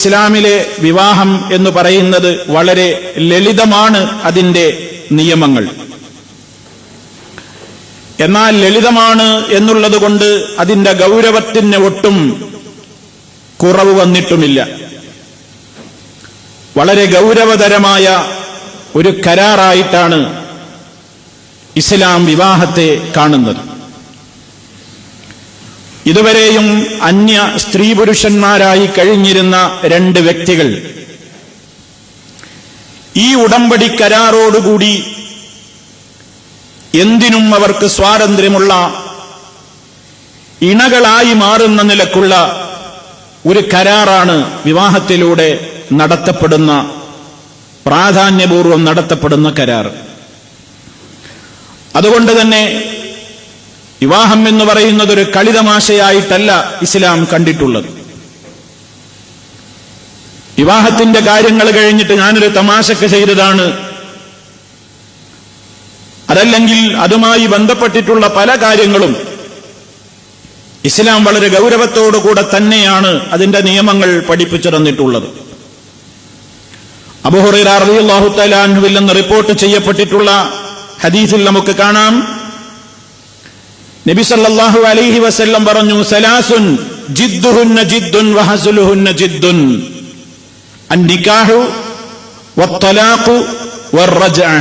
ഇസ്ലാമിലെ വിവാഹം എന്ന് പറയുന്നത് വളരെ ലളിതമാണ് അതിന്റെ നിയമങ്ങൾ. എന്നാൽ ലളിതമാണ് എന്നുള്ളത് കൊണ്ട് അതിന്റെ ഗൗരവത്തിന് ഒട്ടും കുറവ് വന്നിട്ടുമില്ല. വളരെ ഗൗരവതരമായ ഒരു കരാറായിട്ടാണ് ഇസ്ലാം വിവാഹത്തെ കാണുന്നത്. ഇതുവരെയും അന്യ സ്ത്രീ പുരുഷന്മാരായി കഴിഞ്ഞിരുന്ന രണ്ട് വ്യക്തികൾ ഈ ഉടമ്പടി കരാറോടുകൂടി എന്തിനും അവർക്ക് സ്വാതന്ത്ര്യമുള്ള ഇണകളായി മാറുന്ന നിലക്കുള്ള ഒരു കരാറാണ് വിവാഹത്തിലൂടെ നടത്തപ്പെടുന്ന പ്രാധാന്യപൂർവം നടത്തപ്പെടുന്ന കരാർ. അതുകൊണ്ട് തന്നെ വിവാഹം എന്ന് പറയുന്നത് ഒരു കളിതമാശയായിട്ടല്ല ഇസ്ലാം കണ്ടിട്ടുള്ളത്. വിവാഹത്തിന്റെ കാര്യങ്ങൾ കഴിഞ്ഞിട്ട് ഞാനൊരു തമാശക്ക് ചെയ്തതാണ്. അതല്ലെങ്കിൽ അതുമായി ബന്ധപ്പെട്ടിട്ടുള്ള പല കാര്യങ്ങളും ഇസ്ലാം വളരെ ഗൗരവത്തോടുകൂടെ തന്നെയാണ് അതിന്റെ നിയമങ്ങൾ പഠിപ്പിച്ചു തന്നിട്ടുള്ളത്. അബുഹുറാഹുത്തലാൻഹുവിൽ നിന്ന് റിപ്പോർട്ട് ചെയ്യപ്പെട്ടിട്ടുള്ള ഹദീസിൽ നമുക്ക് കാണാം. നബി സല്ലാഹു അലൈഹി വസല്ലം പറഞ്ഞു സലാസുൻ ജിദ്ദുഹുന്ന ജിദ്ദുൻ വഹസുലുഹുന്ന ജിദ്ദുൻ അന്നിക്കാഹു വത്തലാഖു വറജഅ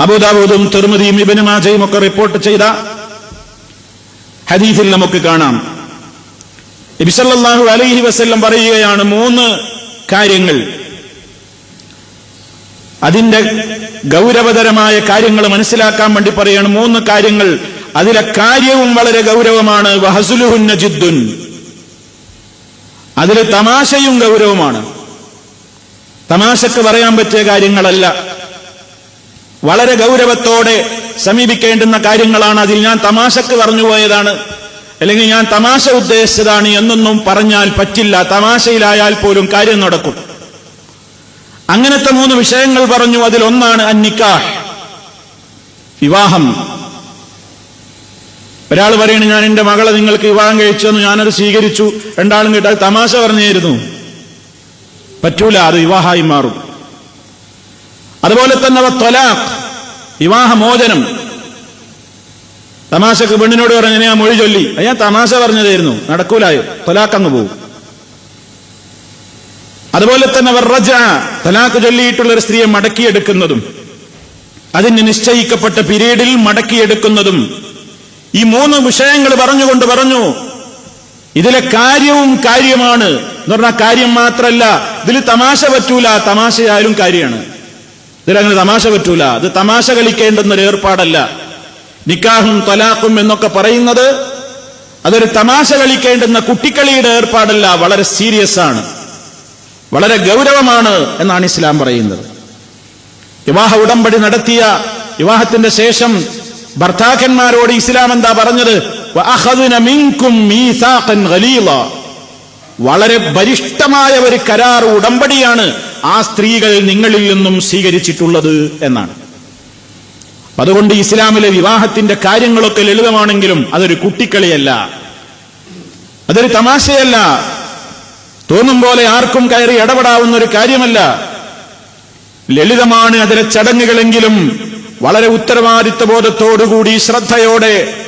അബൂദാവൂദും തിർമതിയും ഇബ്നു മാജയും ഒക്കെ റിപ്പോർട്ട് ചെയ്ത ഹദീഫിൽ നമുക്ക് കാണാം. നബി സല്ലല്ലാഹു അലൈഹി വസല്ലം പറയുകയാണ് മൂന്ന് കാര്യങ്ങൾ. അതിന്റെ ഗൗരവതരമായ കാര്യങ്ങൾ മനസ്സിലാക്കാൻ വേണ്ടി പറയാണ് മൂന്ന് കാര്യങ്ങൾ. അതിലെ കാര്യവും വളരെ ഗൗരവമാണ്. വഹസുലുഹുന്ന ജിദ്ദുൻ അതിൽ തമാശയും ഗൗരവമാണ്. തമാശക്ക് പറയാൻ പറ്റിയ കാര്യങ്ങളല്ല. വളരെ ഗൗരവത്തോടെ സമീപിക്കേണ്ടുന്ന കാര്യങ്ങളാണ്. അതിൽ ഞാൻ തമാശക്ക് പറഞ്ഞു പോയതാണ്. അല്ലെങ്കിൽ ഞാൻ തമാശ ഉദ്ദേശിച്ചതാണ് എന്നൊന്നും പറഞ്ഞാൽ പറ്റില്ല. തമാശയിലായാൽ പോലും കാര്യം നടക്കും. അങ്ങനത്തെ മൂന്ന് വിഷയങ്ങൾ പറഞ്ഞു. അതിലൊന്നാണ് അന്നിക്കാഹ്. വിവാഹം. ഒരാൾ പറയണ് ഞാൻ എന്റെ മകളെ നിങ്ങൾക്ക് വിവാഹം കഴിച്ചു എന്ന് ഞാനത് സ്വീകരിച്ചു. രണ്ടാളും കേട്ടാൽ തമാശ പറഞ്ഞായിരുന്നു. പറ്റൂല അത് വിവാഹമായി മാറും. അതുപോലെ തന്നെ അവ ത്വലാഖ് വിവാഹമോചനം. തമാശക്ക് പെണ്ണിനോട് പറഞ്ഞ ഞാൻ മൊഴി ചൊല്ലി. ഞാൻ തമാശ പറഞ്ഞതായിരുന്നു. നടക്കൂലായോ ത്വലാഖങ്ങ് പോകും അതുപോലെ തന്നെ അവർ വർറജ തലാഖ് ചൊല്ലിയിട്ടുള്ള ഒരു സ്ത്രീയെ മടക്കിയെടുക്കുന്നതും അതിന് നിശ്ചയിക്കപ്പെട്ട പീരീഡിൽ മടക്കിയെടുക്കുന്നതും ഈ മൂന്ന് വിഷയങ്ങൾ പറഞ്ഞുകൊണ്ട് പറഞ്ഞു ഇതിലെ കാര്യവും കാര്യമാണ് എന്ന് പറഞ്ഞാൽ കാര്യം മാത്രമല്ല ഇതിൽ തമാശ പറ്റൂല തമാശയായാലും കാര്യമാണ്. ഇതിലങ്ങനെ തമാശ പറ്റൂല അത് തമാശ കളിക്കേണ്ടെന്നൊരു ഏർപ്പാടല്ല. നിക്കാഹും തലാഖും എന്നൊക്കെ പറയുന്നത് അതൊരു തമാശ കളിക്കേണ്ടുന്ന കുട്ടിക്കളിയുടെ ഏർപ്പാടല്ല വളരെ സീരിയസ് ആണ്. വളരെ ഗൗരവമാണ് എന്നാണ് ഇസ്ലാം പറയുന്നത്. വിവാഹ ഉടമ്പടി നടത്തിയ വിവാഹത്തിന്റെ ശേഷം ഭർത്താക്കന്മാരോട് ഇസ്ലാം എന്താ പറഞ്ഞത്. വളരെ ബലിഷ്ടമായ ഒരു കരാർ ഉടമ്പടിയാണ് ആ സ്ത്രീകൾ നിങ്ങളിൽ നിന്നും സ്വീകരിച്ചിട്ടുള്ളത് എന്നാണ്. അതുകൊണ്ട് ഇസ്ലാമിലെ വിവാഹത്തിന്റെ കാര്യങ്ങളൊക്കെ ലളിതമാണെങ്കിലും അതൊരു കുട്ടിക്കളിയല്ല. അതൊരു തമാശയല്ല. തോന്നും പോലെ ആർക്കും കയറി ഇടപെടാവുന്ന ഒരു കാര്യമല്ല. ലളിതമാണ് അതിലെ ചടങ്ങുകളെങ്കിലും വളരെ ഉത്തരവാദിത്വ ബോധത്തോടുകൂടി ശ്രദ്ധയോടെ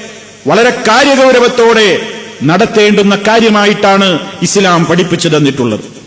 വളരെ കാര്യഗൗരവത്തോടെ നടത്തേണ്ടുന്ന കാര്യമായിട്ടാണ് ഇസ്ലാം പഠിപ്പിച്ചു തന്നിട്ടുള്ളത്.